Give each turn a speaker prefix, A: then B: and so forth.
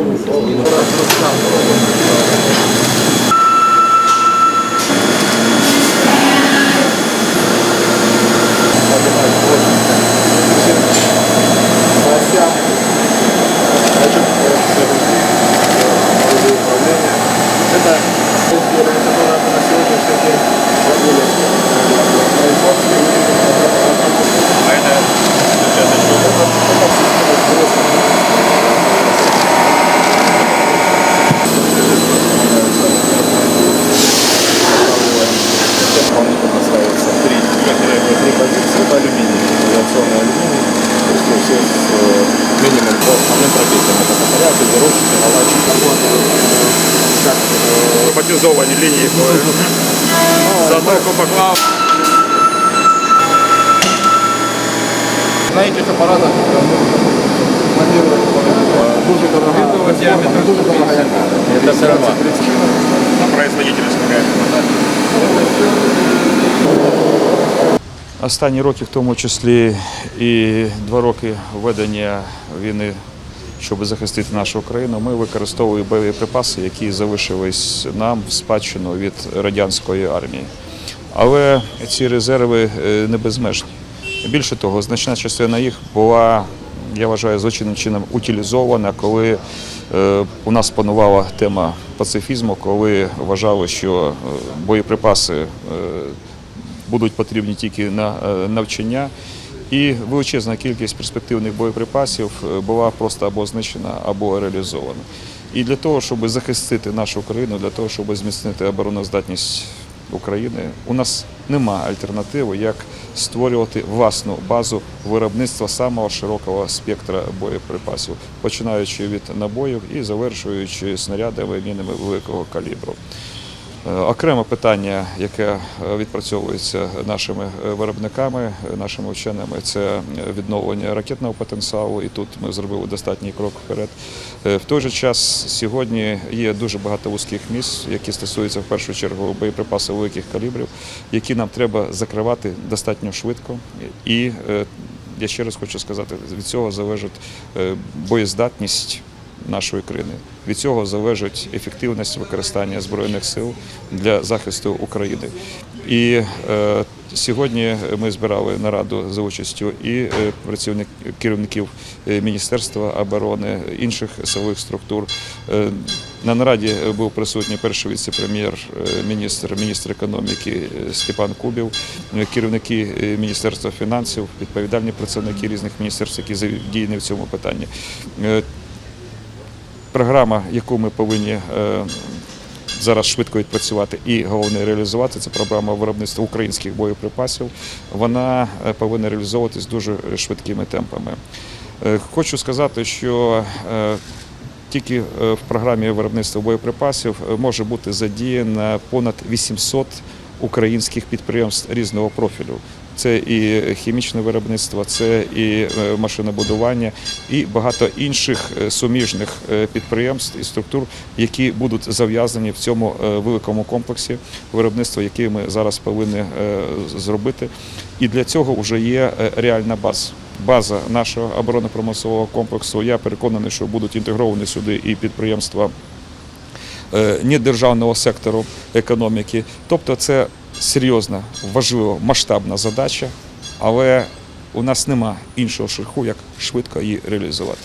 A: Він Это топоря, козерожники, наладчики. Как э,
B: Роботизовані лінії були. Затоку поклав.
A: на этих аппаратах э, монтировать э, дуже дорога, дуже дорога яка.
B: Это все равно. На производительность какая-то.
C: Останні роки, в тому числі і два роки введення війни, щоб захистити нашу країну, ми використовуємо боєприпаси, які залишились нам в спадщину від радянської армії. Але ці резерви е, не безмежні. Більше того, значна частина їх була, я вважаю, злочинним чином утилізована, коли е, у нас панувала тема пацифізму, коли вважали, що е, боєприпаси будуть потрібні тільки на навчання. І величезна кількість перспективних боєприпасів е, була просто або знищена, або реалізована. І для того, щоб захистити нашу країну, для того, щоб зміцнити обороноздатність України, у нас нема альтернативи, як створювати власну базу виробництва самого широкого спектра боєприпасів, починаючи від набоїв і завершуючи снарядами мінами великого калібру. Е, Окреме питання, яке е, відпрацьовується нашими е, виробниками, нашими вченими, це відновлення ракетного потенціалу. І тут ми зробили достатній крок вперед. В той же час сьогодні є дуже багато вузьких місць, які стосуються в першу чергу боєприпасів великих калібрів, які нам треба закривати достатньо швидко. І я ще раз хочу сказати, від цього залежить боєздатність нашої країни. Від цього залежить ефективність використання збройних сил для захисту України. І е, сьогодні ми збирали нараду за участю і е, працівник керівників е, Міністерства оборони, інших силових структур. Е, на нараді був присутній перший віце-прем'єр, е, міністр, економіки Степан Кубів, керівники Міністерства фінансів, відповідальні працівники різних міністерств, які задіяні в цьому питанні. Е, програма, яку ми повинні е, зараз швидко відпрацювати і головне реалізувати, це програма виробництва українських боєприпасів. Вона е, повинна реалізовуватись дуже швидкими темпами. Е, Хочу сказати, що е, тільки е, в програмі виробництва боєприпасів е, може бути задіяно понад 800 українських підприємств різного профілю. Це і хімічне виробництво, це і е, машинобудування, і багато інших е, суміжних е, підприємств і структур, які будуть зав'язані в цьому великому комплексі виробництва, який ми зараз повинні зробити. І для цього вже є реальна база. База нашого оборонно-промислового комплексу. Я переконаний, що будуть інтегровані сюди і підприємства недержавного сектору економіки. Тобто це серйозна, важлива, масштабна задача, але у нас нема іншого шляху, як швидко її реалізувати.